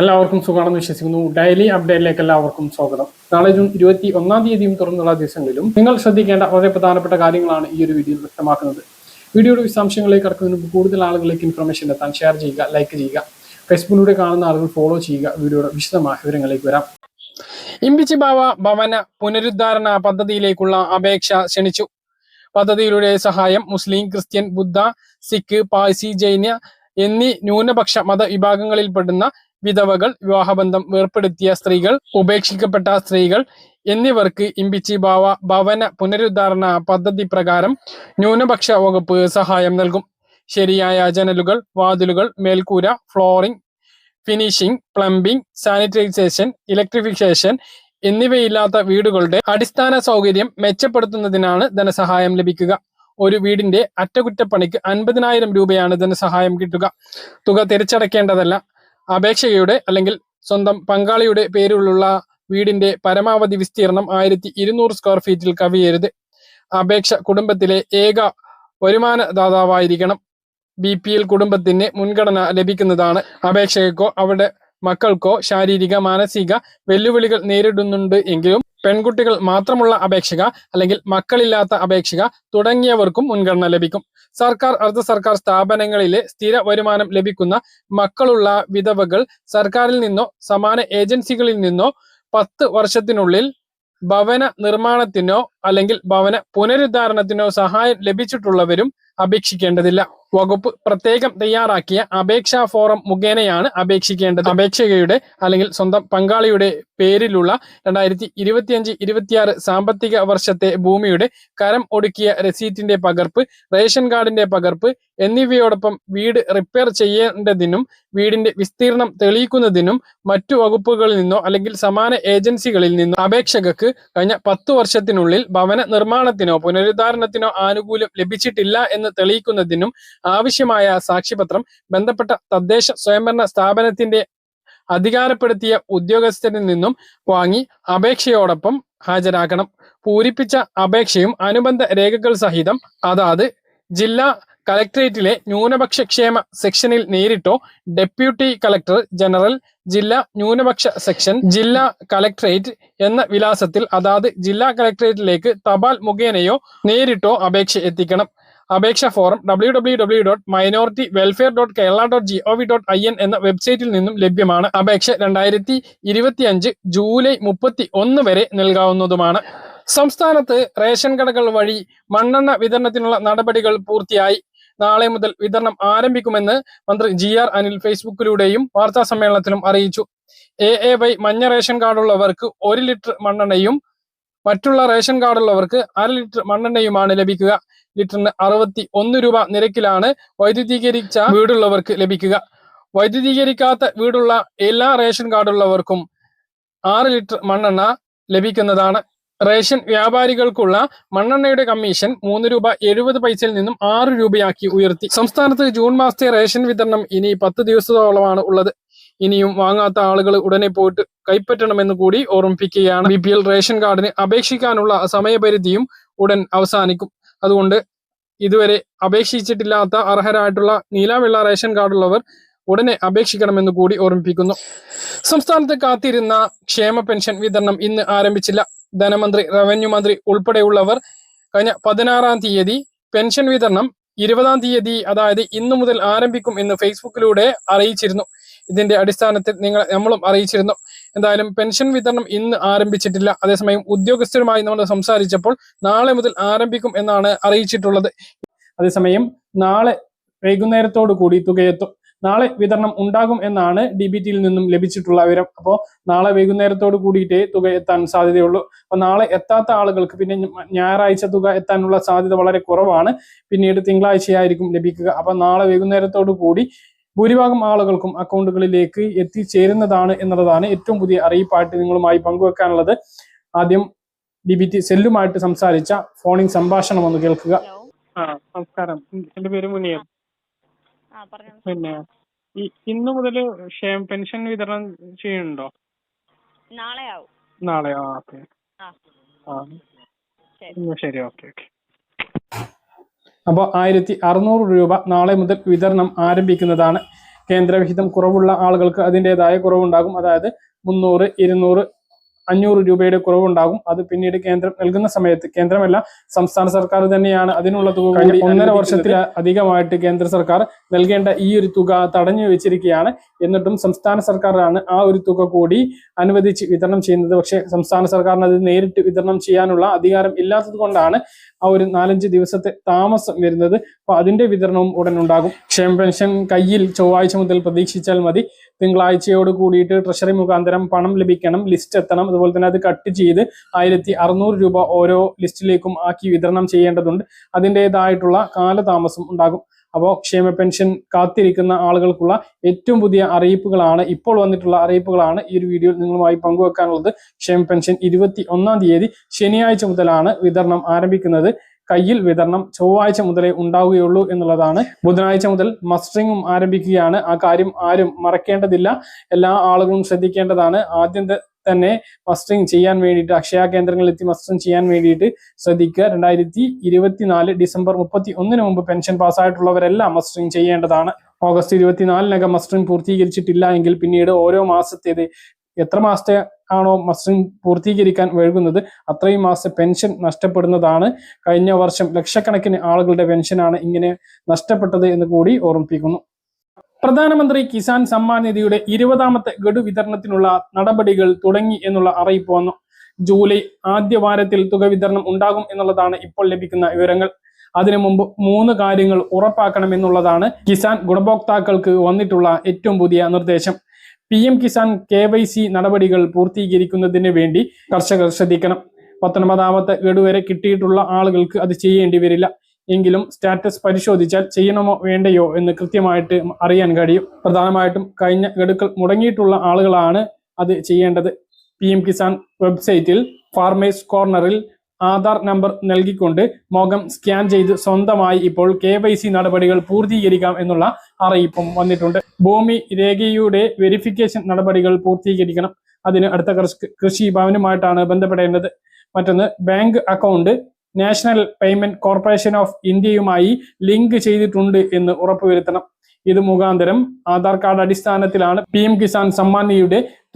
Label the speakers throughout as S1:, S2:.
S1: എല്ലാവർക്കും സുഖമാണെന്ന് വിശ്വസിക്കുന്നു. ഡെയിലി അപ്ഡേറ്റിലേക്ക് എല്ലാവർക്കും സ്വാഗതം. നാളെ ജൂൺ ഇരുപത്തി ഒന്നാം തീയതിയും തുറന്നുള്ള ദിവസങ്ങളിലും നിങ്ങൾ ശ്രദ്ധിക്കേണ്ട വളരെ പ്രധാനപ്പെട്ട കാര്യങ്ങളാണ് ഈ ഒരു വീഡിയോയിൽ വ്യക്തമാക്കുന്നത്. വീഡിയോയുടെ വിശദാംശങ്ങളിലേക്ക് കടക്കുന്നതിന് മുമ്പ് കൂടുതൽ ആളുകളിലേക്ക് ഇൻഫർമേഷൻ എത്താൻ ഷെയർ ചെയ്യുക ലൈക്ക് ചെയ്യുക ഫേസ്ബുക്കിലൂടെ കാണുന്ന ആളുകൾ ഫോളോ ചെയ്യുക വീഡിയോയുടെ വിശദമായ വിവരങ്ങളിലേക്ക് വരാം. ഇമ്പിച്ചി ബാവ ഭവന പുനരുദ്ധാരണ പദ്ധതിയിലേക്കുള്ള അപേക്ഷ ക്ഷണിച്ചു. പദ്ധതിയിലൂടെ സഹായം മുസ്ലിം ക്രിസ്ത്യൻ ബുദ്ധ സിഖ് പാഴ്സി ജൈന എന്നീ ന്യൂനപക്ഷ മതവിഭാഗങ്ങളിൽപ്പെടുന്ന വിധവകൾ വിവാഹബന്ധം വേർപ്പെടുത്തിയ സ്ത്രീകൾ ഉപേക്ഷിക്കപ്പെട്ട സ്ത്രീകൾ എന്നിവർക്ക് ഇമ്പിച്ചി ഭവ ഭവന പുനരുദ്ധാരണ പദ്ധതി പ്രകാരം ന്യൂനപക്ഷ വകുപ്പ് സഹായം നൽകും. ശരിയായ ജനലുകൾ വാതിലുകൾ മേൽക്കൂര flooring finishing plumbing sanitisation electrification എന്നിവയില്ലാത്ത വീടുകളുടെ അടിസ്ഥാന സൗകര്യം മെച്ചപ്പെടുത്തുന്നതിനാണ് ധനസഹായം ലഭിക്കുക. ഒരു വീടിന്റെ അറ്റകുറ്റപ്പണിക്ക് അൻപതിനായിരം രൂപയാണ് ധനസഹായം കിട്ടുക. തുക തിരിച്ചടയ്ക്കേണ്ടതല്ല അപേക്ഷകയുടെ അല്ലെങ്കിൽ സ്വന്തം പങ്കാളിയുടെ പേരിലുള്ള വീടിന്റെ പരമാവധി വിസ്തീർണം ആയിരത്തി ഇരുന്നൂറ് സ്ക്വയർ ഫീറ്റിൽ കവിയരുത്. അപേക്ഷ കുടുംബത്തിലെ ഏക വരുമാനദാതാവായിരിക്കണം. ബി പി എൽ കുടുംബത്തിന് മുൻഗണന ലഭിക്കുന്നതാണ്. അപേക്ഷകർക്കോ അവരുടെ മക്കൾക്കോ ശാരീരിക മാനസിക വെല്ലുവിളികൾ നേരിടുന്നുണ്ട് എങ്കിലും പെൺകുട്ടികൾ മാത്രമുള്ള അപേക്ഷക അല്ലെങ്കിൽ മക്കളില്ലാത്ത അപേക്ഷക തുടങ്ങിയവർക്കും മുൻഗണന ലഭിക്കും. സർക്കാർ അർദ്ധ സർക്കാർ സ്ഥാപനങ്ങളിലെ സ്ഥിര വരുമാനം ലഭിക്കുന്ന മക്കളുള്ള വിധവകൾ സർക്കാരിൽ നിന്നോ സമാന ഏജൻസികളിൽ നിന്നോ പത്ത് വർഷത്തിനുള്ളിൽ ഭവന നിർമ്മാണത്തിനോ അല്ലെങ്കിൽ ഭവന പുനരുദ്ധാരണത്തിനോ സഹായം ലഭിച്ചിട്ടുള്ളവരും അപേക്ഷിക്കേണ്ടതില്ല. വകുപ്പ് പ്രത്യേകം തയ്യാറാക്കിയ അപേക്ഷാ ഫോറം മുഖേനയാണ് അപേക്ഷിക്കേണ്ടത്. അപേക്ഷകയുടെ അല്ലെങ്കിൽ സ്വന്തം പങ്കാളിയുടെ പേരിലുള്ള രണ്ടായിരത്തി ഇരുപത്തിയഞ്ച് ഇരുപത്തിയാറ് സാമ്പത്തിക വർഷത്തെ ഭൂമിയുടെ കരം ഒടുക്കിയ രസീറ്റിന്റെ പകർപ്പ് റേഷൻ കാർഡിന്റെ പകർപ്പ് എന്നിവയോടൊപ്പം വീട് റിപ്പയർ ചെയ്യേണ്ടതിനും വീടിന്റെ വിസ്തീർണം തെളിയിക്കുന്നതിനും മറ്റു വകുപ്പുകളിൽ നിന്നോ അല്ലെങ്കിൽ സമാന ഏജൻസികളിൽ നിന്നോ അപേക്ഷകർക്ക് കഴിഞ്ഞ പത്തു വർഷത്തിനുള്ളിൽ ഭവന നിർമ്മാണത്തിനോ പുനരുദ്ധാരണത്തിനോ ആനുകൂല്യം ലഭിച്ചിട്ടില്ല എന്ന് തെളിയിക്കുന്നതിനും ആവശ്യമായ സാക്ഷ്യപത്രം ബന്ധപ്പെട്ട തദ്ദേശ സ്വയംഭരണ സ്ഥാപനത്തിന്റെ അധികാരപ്പെടുത്തിയ ഉദ്യോഗസ്ഥരിൽ നിന്നും വാങ്ങി അപേക്ഷയോടൊപ്പം ഹാജരാക്കണം. പൂരിപ്പിച്ച അപേക്ഷയും അനുബന്ധ രേഖകൾ സഹിതം അതാത് ജില്ലാ കലക്ടറേറ്റിലെ ന്യൂനപക്ഷ ക്ഷേമ സെക്ഷനിൽ നേരിട്ടോ ഡെപ്യൂട്ടി കളക്ടർ ജനറൽ ജില്ലാ ന്യൂനപക്ഷ സെക്ഷൻ ജില്ലാ കലക്ടറേറ്റ് എന്ന വിലാസത്തിൽ അതാത് ജില്ലാ കലക്ടറേറ്റിലേക്ക് തപാൽ മുഖേനയോ നേരിട്ടോ അപേക്ഷ എത്തിക്കണം. അപേക്ഷ form W W W dot minority welfare dot Kerala dot G O V dot I N എന്ന വെബ്സൈറ്റിൽ നിന്നും ലഭ്യമാണ്. അപേക്ഷ രണ്ടായിരത്തി ഇരുപത്തി അഞ്ച് ജൂലൈ മുപ്പത്തി ഒന്ന് വരെ നൽകാവുന്നതുമാണ്. സംസ്ഥാനത്ത് റേഷൻ കടകൾ വഴി മണ്ണെണ്ണ വിതരണത്തിനുള്ള നടപടികൾ പൂർത്തിയായി. നാളെ മുതൽ വിതരണം ആരംഭിക്കുമെന്ന് മന്ത്രി ജി ആർ അനിൽ ഫേസ്ബുക്കിലൂടെയും വാർത്താ സമ്മേളനത്തിലും അറിയിച്ചു. എ എ വൈ മഞ്ഞ റേഷൻ കാർഡുള്ളവർക്ക് ഒരു ലിറ്റർ മണ്ണെണ്ണയും മറ്റുള്ള റേഷൻ കാർഡുള്ളവർക്ക് അര ലിറ്റർ മണ്ണെണ്ണയുമാണ് ലഭിക്കുക. ലിറ്ററിന് അറുപത്തി ഒന്ന് രൂപ നിരക്കിലാണ് വൈദ്യുതീകരിച്ച വീടുള്ളവർക്ക് ലഭിക്കുക. വൈദ്യുതീകരിക്കാത്ത വീടുള്ള എല്ലാ റേഷൻ കാർഡുള്ളവർക്കും ആറ് ലിറ്റർ മണ്ണെണ്ണ ലഭിക്കുന്നതാണ്. റേഷൻ വ്യാപാരികൾക്കുള്ള മണ്ണെണ്ണയുടെ കമ്മീഷൻ മൂന്ന് രൂപ എഴുപത് പൈസയിൽ നിന്നും ആറ് രൂപയാക്കി ഉയർത്തി. സംസ്ഥാനത്ത് ജൂൺ മാസത്തെ റേഷൻ വിതരണം ഇനി പത്ത് ദിവസത്തോളമാണ് ഉള്ളത്. ഇനിയും വാങ്ങാത്ത ആളുകൾ ഉടനെ പോയിട്ട് കൈപ്പറ്റണമെന്ന് കൂടി ഓർമ്മിപ്പിക്കുകയാണ്. ബി പി എൽ റേഷൻ കാർഡിന് അപേക്ഷിക്കാനുള്ള സമയപരിധിയും ഉടൻ അവസാനിക്കും. അതുകൊണ്ട് ഇതുവരെ അപേക്ഷിച്ചിട്ടില്ലാത്ത അർഹരായിട്ടുള്ള നീലാവെള്ള റേഷൻ കാർഡുള്ളവർ ഉടനെ അപേക്ഷിക്കണമെന്ന് കൂടി ഓർമ്മിപ്പിക്കുന്നു. സംസ്ഥാനത്ത് കാത്തിരുന്ന ക്ഷേമ പെൻഷൻ വിതരണം ഇന്ന് ആരംഭിച്ചില്ല. ധനമന്ത്രി റവന്യൂ മന്ത്രി ഉൾപ്പെടെയുള്ളവർ കഴിഞ്ഞ പതിനാറാം തീയതി പെൻഷൻ വിതരണം ഇരുപതാം തീയതി അതായത് ഇന്നു മുതൽ ആരംഭിക്കും എന്ന് ഫേസ്ബുക്കിലൂടെ അറിയിച്ചിരുന്നു. ഇതിന്റെ അടിസ്ഥാനത്തിൽ നിങ്ങൾ നമ്മളും അറിയിച്ചിരുന്നു. എന്തായാലും പെൻഷൻ വിതരണം ഇന്ന് ആരംഭിച്ചിട്ടില്ല. അതേസമയം ഉദ്യോഗസ്ഥരുമായി നമ്മൾ സംസാരിച്ചപ്പോൾ നാളെ മുതൽ ആരംഭിക്കും എന്നാണ് അറിയിച്ചിട്ടുള്ളത്. അതേസമയം നാളെ വൈകുന്നേരത്തോടു കൂടി തുകയെത്തും. നാളെ വിതരണം ഉണ്ടാകും എന്നാണ് ഡി ബി ടിയിൽ നിന്നും ലഭിച്ചിട്ടുള്ള വിവരം. അപ്പോൾ നാളെ വൈകുന്നേരത്തോട് കൂടിയിട്ടേ തുക എത്താൻ സാധ്യതയുള്ളൂ. അപ്പോൾ നാളെ എത്താത്ത ആളുകൾക്ക് പിന്നെ ഞായറാഴ്ച തുക എത്താനുള്ള സാധ്യത വളരെ കുറവാണ്. പിന്നീട് തിങ്കളാഴ്ചയായിരിക്കും ലഭിക്കുക. അപ്പോൾ നാളെ വൈകുന്നേരത്തോടു കൂടി ഭൂരിഭാഗം ആളുകൾക്കും അക്കൗണ്ടുകളിലേക്ക് എത്തിച്ചേരുന്നതാണ് എന്നുള്ളതാണ് ഏറ്റവും പുതിയ അറിയിപ്പായിട്ട് നിങ്ങളുമായി പങ്കുവെക്കാനുള്ളത്. ആദ്യം ഡി ബി ടി സെല്ലുമായിട്ട് സംസാരിച്ച ഫോണിംഗ് സംഭാഷണം ഒന്ന് കേൾക്കുക. ആ നമസ്കാരം. എന്റെ പേര്
S2: പറഞ്ഞോ
S1: പിന്നെ ഇന്ന് മുതൽ ക്ഷേമ പെൻഷൻ വിതരണം ചെയ്യുന്നുണ്ടോ?
S2: നാളെ ആവും
S1: നാളെ ആ ഓക്കെ.
S2: ആ. ശരി
S1: ഓക്കെ ഓക്കെ. അപ്പോൾ ആയിരത്തി അറുന്നൂറ് രൂപ നാളെ മുതൽ വിതരണം ആരംഭിക്കുന്നതാണ്. കേന്ദ്രവിഹിതം കുറവുള്ള ആളുകൾക്ക് അതിന്റെതായ കുറവുണ്ടാകും. അതായത് മുന്നൂറ് ഇരുന്നൂറ് അഞ്ഞൂറ് രൂപയുടെ കുറവുണ്ടാകും. അത് പിന്നീട് കേന്ദ്രം നൽകുന്ന സമയത്ത് കേന്ദ്രമല്ല സംസ്ഥാന സർക്കാർ തന്നെയാണ് അതിനുള്ള തുക കൂടി ഒന്നര വർഷത്തിൽ അധികമായിട്ട് കേന്ദ്ര സർക്കാർ നൽകേണ്ട ഈ ഒരു തുക തടഞ്ഞു വെച്ചിരിക്കുകയാണ്. എന്നിട്ടും സംസ്ഥാന സർക്കാരാണ് ആ ഒരു തുക കൂടി അനുവദിച്ച് വിതരണം ചെയ്യുന്നത്. പക്ഷേ സംസ്ഥാന സർക്കാരിന് അത് നേരിട്ട് വിതരണം ചെയ്യാനുള്ള അധികാരം ഇല്ലാത്തത് കൊണ്ടാണ് ആ ഒരു നാലഞ്ച് ദിവസത്തെ താമസം വരുന്നത്. അപ്പൊ അതിന്റെ വിതരണവും ഉടൻ ഉണ്ടാകും. ക്ഷേമ പെൻഷൻ കയ്യിൽ ചൊവ്വാഴ്ച മുതൽ പ്രതീക്ഷിച്ചാൽ മതി. തിങ്കളാഴ്ചയോട് കൂടിയിട്ട് ട്രഷറി മുഖാന്തരം പണം ലഭിക്കണം ലിസ്റ്റ് എത്തണം. അതുപോലെ തന്നെ അത് കട്ട് ചെയ്ത് ആയിരത്തി അറുന്നൂറ് രൂപ ഓരോ ലിസ്റ്റിലേക്കും ആക്കി വിതരണം ചെയ്യേണ്ടതുണ്ട്. അതിന്റെതായിട്ടുള്ള കാലതാമസം ഉണ്ടാകും. അപ്പോൾ ക്ഷേമ പെൻഷൻ കാത്തിരിക്കുന്ന ആളുകൾക്കുള്ള ഏറ്റവും പുതിയ അറിയിപ്പുകളാണ് ഇപ്പോൾ വന്നിട്ടുള്ള അറിയിപ്പുകളാണ് ഈ ഒരു വീഡിയോയിൽ നിങ്ങളുമായി പങ്കുവെക്കാനുള്ളത്. ക്ഷേമ പെൻഷൻ ഇരുപത്തി ഒന്നാം തീയതി ശനിയാഴ്ച മുതലാണ് വിതരണം ആരംഭിക്കുന്നത്. കയ്യിൽ വിതരണം ചൊവ്വാഴ്ച മുതലേ ഉണ്ടാവുകയുള്ളൂ എന്നുള്ളതാണ്. ബുധനാഴ്ച മുതൽ മസ്റ്ററിങ്ങും ആരംഭിക്കുകയാണ്. ആ കാര്യം ആരും മറക്കേണ്ടതില്ല. എല്ലാ ആളുകളും ശ്രദ്ധിക്കേണ്ടതാണ്. ആദ്യം ത- തന്നെ മസ്റ്ററിങ് ചെയ്യാൻ വേണ്ടിയിട്ട് അക്ഷയ കേന്ദ്രങ്ങളിൽ എത്തി മസ്റ്ററിങ് ചെയ്യാൻ വേണ്ടിയിട്ട് ശ്രദ്ധിക്കുക. രണ്ടായിരത്തി ഇരുപത്തിനാല് ഡിസംബർ മുപ്പത്തി ഒന്നിന് മുമ്പ് പെൻഷൻ പാസ്സായിട്ടുള്ളവരെല്ലാം മസ്റ്ററിങ് ചെയ്യേണ്ടതാണ്. ഓഗസ്റ്റ് ഇരുപത്തിനാലിനകം മസ്റ്ററിങ് പൂർത്തീകരിച്ചിട്ടില്ല എങ്കിൽ പിന്നീട് ഓരോ മാസത്തേത് എത്ര മാസത്തെ ആണോ മസ്റ്ററിങ് പൂർത്തീകരിക്കാൻ വൈകുന്നത് അത്രയും മാസത്തെ പെൻഷൻ നഷ്ടപ്പെടുന്നതാണ്. കഴിഞ്ഞ വർഷം ലക്ഷക്കണക്കിന് ആളുകളുടെ പെൻഷനാണ് ഇങ്ങനെ നഷ്ടപ്പെട്ടത് എന്ന് കൂടി ഓർമ്മിപ്പിക്കുന്നു. പ്രധാനമന്ത്രി കിസാൻ സമ്മാൻ നിധിയുടെ ഇരുപതാമത്തെ ഗഡു വിതരണത്തിനുള്ള നടപടികൾ തുടങ്ങി എന്നുള്ള അറിയിപ്പ് വന്നു. ജൂലൈ ആദ്യ വാരത്തിൽ തുക വിതരണം ഉണ്ടാകും എന്നുള്ളതാണ് ഇപ്പോൾ ലഭിക്കുന്ന വിവരങ്ങൾ. അതിനു മുമ്പ് മൂന്ന് കാര്യങ്ങൾ ഉറപ്പാക്കണം എന്നുള്ളതാണ് കിസാൻ ഗുണഭോക്താക്കൾക്ക് വന്നിട്ടുള്ള ഏറ്റവും പുതിയ നിർദ്ദേശം. P M Kisan K Y C നടപടികൾ പൂർത്തീകരിക്കുന്നതിന് വേണ്ടി കർഷകർ ശ്രദ്ധിക്കണം. പത്തൊൻപതാമത്തെ ഗഡു വരെ കിട്ടിയിട്ടുള്ള ആളുകൾക്ക് അത് ചെയ്യേണ്ടി വരില്ല. എങ്കിലും സ്റ്റാറ്റസ് പരിശോധിച്ചാൽ ചെയ്യണമോ വേണ്ടയോ എന്ന് കൃത്യമായിട്ട് അറിയാൻ കഴിയും. പ്രധാനമായിട്ടും കഴിഞ്ഞ ഗഡുക്കൾ മുടങ്ങിയിട്ടുള്ള ആളുകളാണ് അത് ചെയ്യേണ്ടത്. പി എം കിസാൻ വെബ്സൈറ്റിൽ ഫാർമേഴ്സ് കോർണറിൽ ആധാർ നമ്പർ നൽകിക്കൊണ്ട് മുഖം സ്കാൻ ചെയ്ത് സ്വന്തമായി ഇപ്പോൾ കെ വൈ സി നടപടികൾ പൂർത്തീകരിക്കാം എന്നുള്ള അറിയിപ്പും വന്നിട്ടുണ്ട്. ഭൂമി രേഖയുടെ വെരിഫിക്കേഷൻ നടപടികൾ പൂർത്തീകരിക്കണം. അതിന് അടുത്ത കൃഷി ഭവനുമായിട്ടാണ് ബന്ധപ്പെടേണ്ടത്. മറ്റൊന്ന് bank account national payment corporation of ഇന്ത്യയുമായി ലിങ്ക് ചെയ്തിട്ടുണ്ട് എന്ന് ഉറപ്പുവരുത്തണം. ഇത് മുഖാന്തരം ആധാർ കാർഡ് അടിസ്ഥാനത്തിലാണ് പി എം കിസാൻ സമ്മാൻ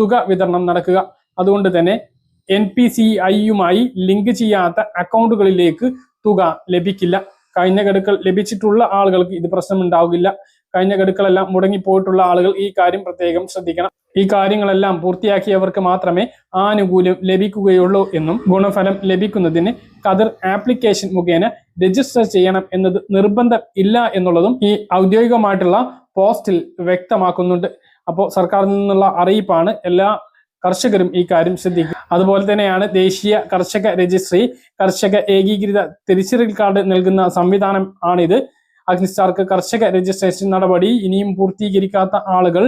S1: തുക വിതരണം നടക്കുക. അതുകൊണ്ട് തന്നെ എൻ പി സി ഐയുമായി ലിങ്ക് ചെയ്യാത്ത അക്കൗണ്ടുകളിലേക്ക് തുക ലഭിക്കില്ല. കഴിഞ്ഞ ഘടുക്കൾ ലഭിച്ചിട്ടുള്ള ആളുകൾക്ക് ഇത് പ്രശ്നമുണ്ടാവില്ല. കഴിഞ്ഞ ഗഡുക്കളെല്ലാം മുടങ്ങിപ്പോയിട്ടുള്ള ആളുകൾ ഈ കാര്യം പ്രത്യേകം ശ്രദ്ധിക്കണം. ഈ കാര്യങ്ങളെല്ലാം പൂർത്തിയാക്കിയവർക്ക് മാത്രമേ ആനുകൂല്യം ലഭിക്കുകയുള്ളൂ എന്നും ഗുണഫലം ലഭിക്കുന്നതിന് കതിർ ആപ്ലിക്കേഷൻ മുഖേന രജിസ്റ്റർ ചെയ്യണം എന്നത് നിർബന്ധം ഇല്ല എന്നുള്ളതും ഈ ഔദ്യോഗികമായിട്ടുള്ള പോസ്റ്റിൽ വ്യക്തമാക്കുന്നുണ്ട്. അപ്പോൾ സർക്കാരിൽ നിന്നുള്ള അറിയിപ്പാണ് എല്ലാ കർഷകരും ഈ കാര്യം ശ്രദ്ധിക്കും അതുപോലെ തന്നെയാണ് ദേശീയ കർഷക രജിസ്ട്രി കർഷക ഏകീകൃത തിരിച്ചറിയൽ കാർഡ് നൽകുന്ന സംവിധാനം ആണിത്. അഗ്നിസ്റ്റാർക്ക് കർഷക രജിസ്ട്രേഷൻ നടപടി ഇനിയും പൂർത്തീകരിക്കാത്ത ആളുകൾ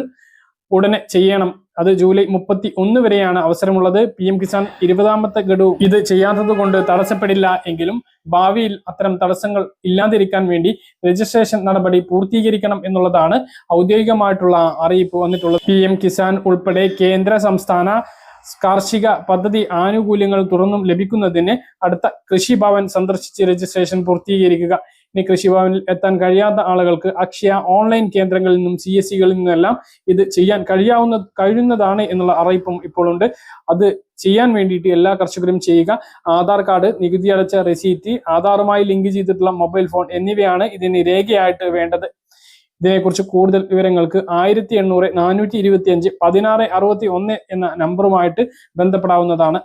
S1: ഉടനെ ചെയ്യണം. അത് ജൂലൈ മുപ്പത്തി ഒന്ന് വരെയാണ് അവസരമുള്ളത്. പി എം കിസാൻ ഇരുപതാമത്തെ ഗഡു ഇത് ചെയ്യാത്തത് കൊണ്ട് തടസ്സപ്പെടില്ല എങ്കിലും ഭാവിയിൽ അത്തരം തടസ്സങ്ങൾ ഇല്ലാതിരിക്കാൻ വേണ്ടി രജിസ്ട്രേഷൻ നടപടി പൂർത്തീകരിക്കണം എന്നുള്ളതാണ് ഔദ്യോഗികമായിട്ടുള്ള അറിയിപ്പ് വന്നിട്ടുള്ളത്. പി എം കിസാൻ ഉൾപ്പെടെ കേന്ദ്ര സംസ്ഥാന കാർഷിക പദ്ധതി ആനുകൂല്യങ്ങൾ തുറന്നും ലഭിക്കുന്നതിന് അടുത്ത കൃഷിഭവൻ സന്ദർശിച്ച് രജിസ്ട്രേഷൻ പൂർത്തീകരിക്കുക ഇനി കൃഷിഭവനിൽ എത്താൻ കഴിയാത്ത ആളുകൾക്ക് അക്ഷയ ഓൺലൈൻ കേന്ദ്രങ്ങളിൽ നിന്നും സി എസ് സികളിൽ നിന്നെല്ലാം ഇത് ചെയ്യാൻ കഴിയാവുന്ന കഴിയുന്നതാണ് എന്നുള്ള അറിയിപ്പും ഇപ്പോൾ ഉണ്ട് അത് ചെയ്യാൻ വേണ്ടിയിട്ട് എല്ലാ കർഷകരും ചെയ്യുക. ആധാർ കാർഡ് നികുതി അടച്ച റെസീറ്റ് ആധാറുമായി ലിങ്ക് ചെയ്തിട്ടുള്ള മൊബൈൽ ഫോൺ എന്നിവയാണ് ഇതിന് രേഖയായിട്ട് വേണ്ടത്. ഇതിനെക്കുറിച്ച് കൂടുതൽ വിവരങ്ങൾക്ക് ആയിരത്തി എണ്ണൂറ് നാനൂറ്റി ഇരുപത്തി അഞ്ച് പതിനാറ് അറുപത്തി ഒന്ന് എന്ന നമ്പറുമായിട്ട് ബന്ധപ്പെടാവുന്നതാണ്.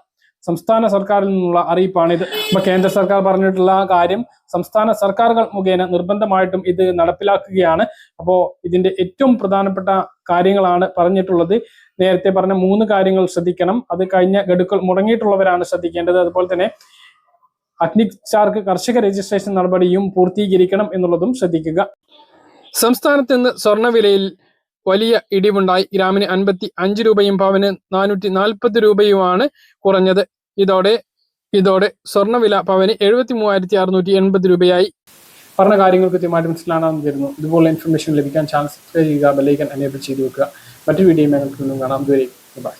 S1: സംസ്ഥാന സർക്കാരിൽ നിന്നുള്ള അറിയിപ്പാണിത് അപ്പൊ കേന്ദ്ര സർക്കാർ പറഞ്ഞിട്ടുള്ള കാര്യം സംസ്ഥാന സർക്കാരുകൾ മുഖേന നിർബന്ധമായിട്ടും ഇത് നടപ്പിലാക്കുകയാണ്. അപ്പോൾ ഇതിന്റെ ഏറ്റവും പ്രധാനപ്പെട്ട കാര്യങ്ങളാണ് പറഞ്ഞിട്ടുള്ളത്. നേരത്തെ പറഞ്ഞ മൂന്ന് കാര്യങ്ങൾ ശ്രദ്ധിക്കണം. അത് കഴിഞ്ഞ ഗഡുക്കൾ മുടങ്ങിയിട്ടുള്ളവരാണ് ശ്രദ്ധിക്കേണ്ടത്. അതുപോലെ തന്നെ അഗ്നിചാർക്ക് കർഷക രജിസ്ട്രേഷൻ നടപടിയും പൂർത്തീകരിക്കണം എന്നുള്ളതും ശ്രദ്ധിക്കുക. സംസ്ഥാനത്ത് നിന്ന് സ്വർണവിലയിൽ വലിയ ഇടിവുണ്ടായി. ഗ്രാമിന് അൻപത്തി അഞ്ച് രൂപയും പവന് നാനൂറ്റി നാൽപ്പത് രൂപയുമാണ് കുറഞ്ഞത്. ഇതോടെ ഇതോടെ സ്വർണവില പവന് എഴുപത്തി മൂവായിരത്തി അറുന്നൂറ്റി എൺപത് രൂപയായി. പറഞ്ഞ കാര്യങ്ങൾ കൃത്യമായിട്ട് മനസ്സിലാണെന്ന് തരുന്നു ഇതുപോലുള്ള ഇൻഫർമേഷൻ ലഭിക്കാൻ ചാനൽ സബ്സ്ക്രൈബ് ചെയ്യുക ബെല്ലൈക്കൻ എനേബിൾ ചെയ്ത് വെക്കുക. മറ്റു വീഡിയോ ഞങ്ങൾക്ക് കാണാം. ഇതുവരെ ബൈ